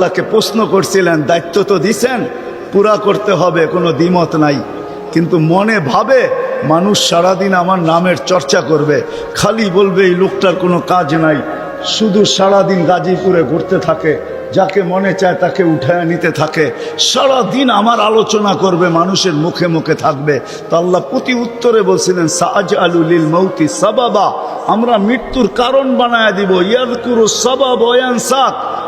আল্লাহকে প্রশ্ন করছিলেন, দায়িত্ব তো দিছেন, পুরা করতে হবে, কোনো দ্বিমত নাই। কিন্তু মনে ভাবে মানুষ সারাদিন আমার নামের চর্চা করবে, খালি বলবে এই লোকটার কোনো কাজ নাই। শুধু সারাদিন গাজীপুরে ঘুরতে থাকে, যাকে মনে চায় তাকে উঠায় নিতে থাকে। সারাদিন আমার আলোচনা করবে, মানুষের মুখে মুখে থাকবে। তো আল্লাহ প্রতি উত্তরে বলছিলেন সাজ আলুলিল মৌতি সাবাবা, আমরা মৃত্যুর কারণ বানায় দিব। ইয়াদকুরু সাবাব ওয়ানসাক।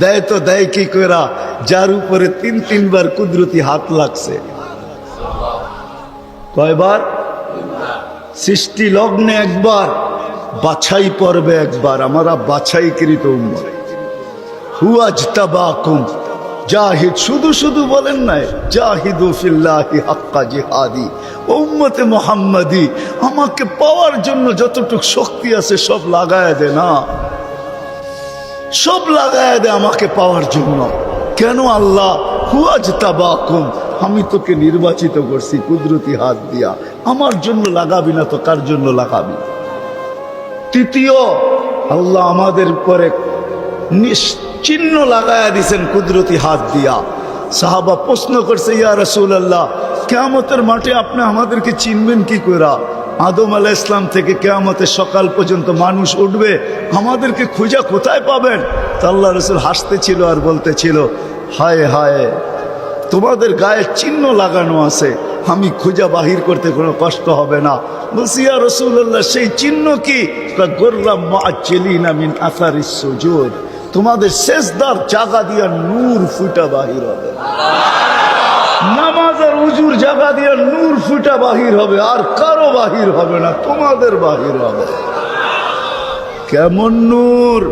দেয় তো দেয় কি করা যার উপরে তিন তিনবার কুদরতি হাত লাগছে। কয়বার? সৃষ্টি লগ্নে একবার, বাছাই পর্বে একবার। আমরা বাছাইকৃত উম্মত। হুয়াজ তাবাকুম জাহিদ শুধু শুধু বলেন নাই, জাহিদু ফিল্লাহি হাক্কা জিহাদি। উম্মতে মোহাম্মদি, আমাকে পাওয়ার জন্য যতটুক শক্তি আছে সব লাগায় দে না। সব লাগায় দে আমাকে পাওয়ার জন্য। কেন আল্লাহ? হুয়াজ তাবাকুম আমি তোকে নির্বাচিত করছি কুদরতি হাত দিয়া। আমার জন্য লাগাবি না তো কার জন্য লাগাবি? তৃতীয়, আল্লাহ আমাদের পরে চিহ্ন লাগায়া দিছেন কুদরতি হাত দিয়া। সাহাবা প্রশ্ন করছে, ইয়া রসুল আল্লাহ কেয়ামতের মাঠে আপনি আমাদেরকে চিনবেন কি করা আদম আলাহ ইসলাম থেকে কেয়ামতের সকাল পর্যন্ত মানুষ উঠবে, আমাদেরকে খুঁজা কোথায় পাবেন? তা আল্লাহ রসুল হাসতেছিল আর বলতেছিল, হায় হায়, তোমাদের গায়ে চিহ্ন লাগানো আছে, আমি খুঁজা বাহির করতে কোনো কষ্ট হবে না। বলছি, ইয়া রসুল্লাহ সেই চিহ্ন কি? গোর্রাম মা চেলিনা মিন সুজুদ, তোমাদের শেষদার জাগা দিয়া নূর ফুটা বাহির হবে। নামাজের উজুর জায়গা দিয়ে নূর ফুটা বাহির হবে আর কারও বাহির হবে না তোমাদের বাহির হবে। কেমন নূর?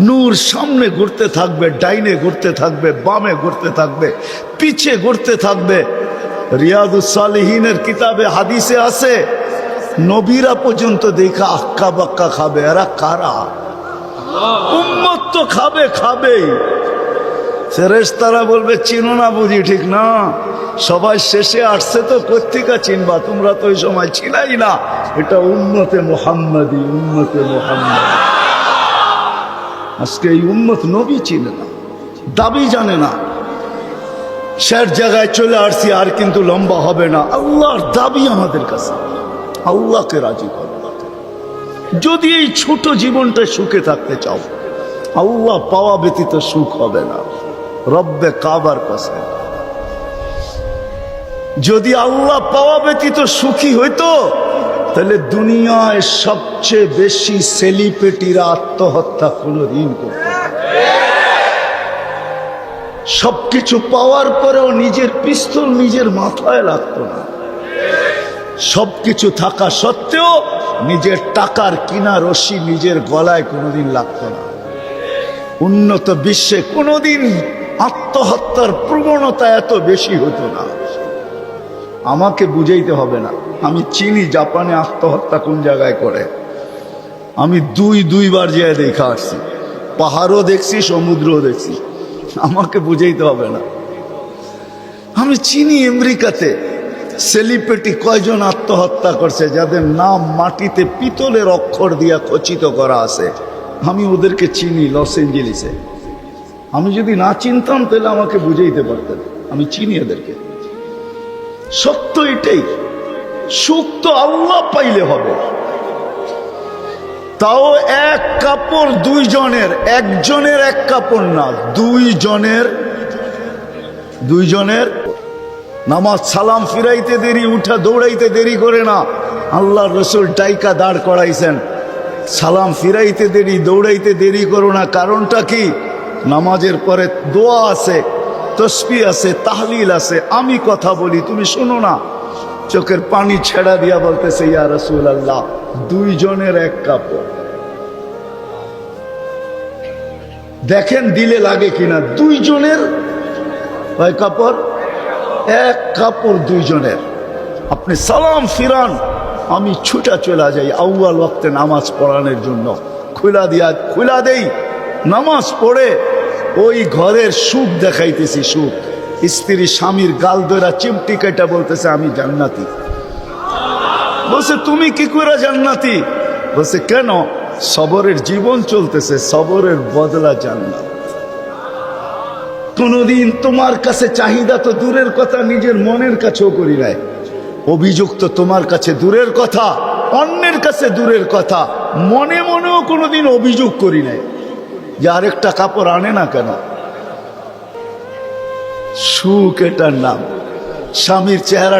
নূর সামনে ঘুরতে থাকবে ডাইনে ঘুরতে থাকবে বামে ঘুরতে থাকবে পিছে ঘুরতে থাকবে। রিয়াদুস সালিহিনের কিতাবে হাদিসে আছে নবীরা পর্যন্ত দেখা আক্কা বাক্কা খাবে এরা কারা? উম্মত তো খাবে খাবেই। ফেরেশতারা বলবে, চিনো না বুঝি, ঠিক না? সবাই শেষে আসছে তো কর্তিকা চিনবা? তোমরা তো ওই সময় ছিলাই না। এটা উন্নতে মোহাম্মদি উন্নতে মোহাম্মদ। আজকে এই উন্মত নবী চিনে না, দাবি জানে না। শের জায়গায় চলে আসছি, আর কিন্তু লম্বা হবে না। আল্লাহর দাবি আমাদের কাছে। আল্লাহকে রাজি করো। যদি এই ছোট জীবনটা সুখে থাকতে চাও, আল্লাহ পাওয়া ব্যতীত সুখ হবে না। রব্বে কাবার কাছে যদি আল্লাহ পাওয়া ব্যতীত সুখী হইতো, তাহলে দুনিয়ায় সবচেয়ে বেশি সেলিব্রিটিরা আত্মহত্যা কোনোদিন করত। সবকিছু পাওয়ার পরেও নিজের পিস্তল নিজের মাথায় লাগতো না। সবকিছু থাকা সত্ত্বেও নিজের টাকার কিনা রশি নিজের গলায় কোনোদিন লাগতো না। উন্নত বিশ্বে কোনোদিন আত্মহত্যার প্রবণতা এত বেশি হতো না। আমাকে বুঝাইতে হবে না। আমি চিনি জাপানে আত্মহত্যা কোন জায়গায় করে। আমি দুই, দুইবার যেয়ে দেখা আসছি। পাহাড়ও দেখছি, সমুদ্রও দেখছি। আমাকে বুঝাইতে হবে না। আমি চিনি আমেরিকাতে সেলিব্রিটি কয়জন আত্মহত্যা করছে, যাদের নাম মাটিতে পিতলের অক্ষর দিয়া খচিত করা আছে। আমি ওদেরকে চিনি লস এঞ্জেলিসে। আমি যদি না চিনতাম, তাহলে আমাকে বুঝাইতে পারতেন। আমি চিনি এদেরকে। সত্য এটাই সুখ তো আল্লাহ পাইলে হবে। তাও এক কাপড় দুইজনের, একজনের এক কাপড় না, দুইজনের দুইজনের। নামাজ সালাম ফিরাইতে দেরি, উঠা দৌড়াইতে দেরি করে না। আল্লাহ রসুল টাইকা দাঁড় করাইছেন। সালাম ফিরাইতে দেরি, দৌড়াইতে দেরি করো না। কারণটা কি? নামাজের পরে দোয়া আছে, তসবি আছে, তাহলিল আছে, আমি কথা বলি, তুমি শোনো না। চোখের পানি ছেড়া দিয়া বলতেছে, ইয়া রসুল আল্লাহ দুইজনের এক কাপড়। দেখেন দিলে লাগে কিনা, দুইজনের কয় কাপড়? এক কাপড় দুইজনের। আপনি সালাম ফিরান, আমি ছুটা চলে যাই, আউয়াল ওয়াক্তে নামাজ পড়ানোর জন্য। খুলা দিয়া, খুলা দেই, নামাজ পড়ে ওই ঘরের সুখ দেখাইতেছি সুখ। স্ত্রী স্বামীর গাল দইরা চিমটি কেটা বলতেছে, আমি জান্নাতি। বলছে, তুমি কি করে জান্নাতি? বলছে, কেন? সবরের জীবন চলতেছে, সবরের বদলা জান্নাত। কোনদিন তোমার কাছে চাহিদা তো দূরের কথা, নিজের মনের কাছেও করি নাই। অভিযোগ তো তোমার কাছে দূরের কথা, অন্যের কাছে দূরের কথা, মনে মনেও কোনোদিন অভিযোগ করি নাই। যে আরেকটা কাপড় আনে না কেন? সুখ এটার নাম। স্বামীর চেহারাটা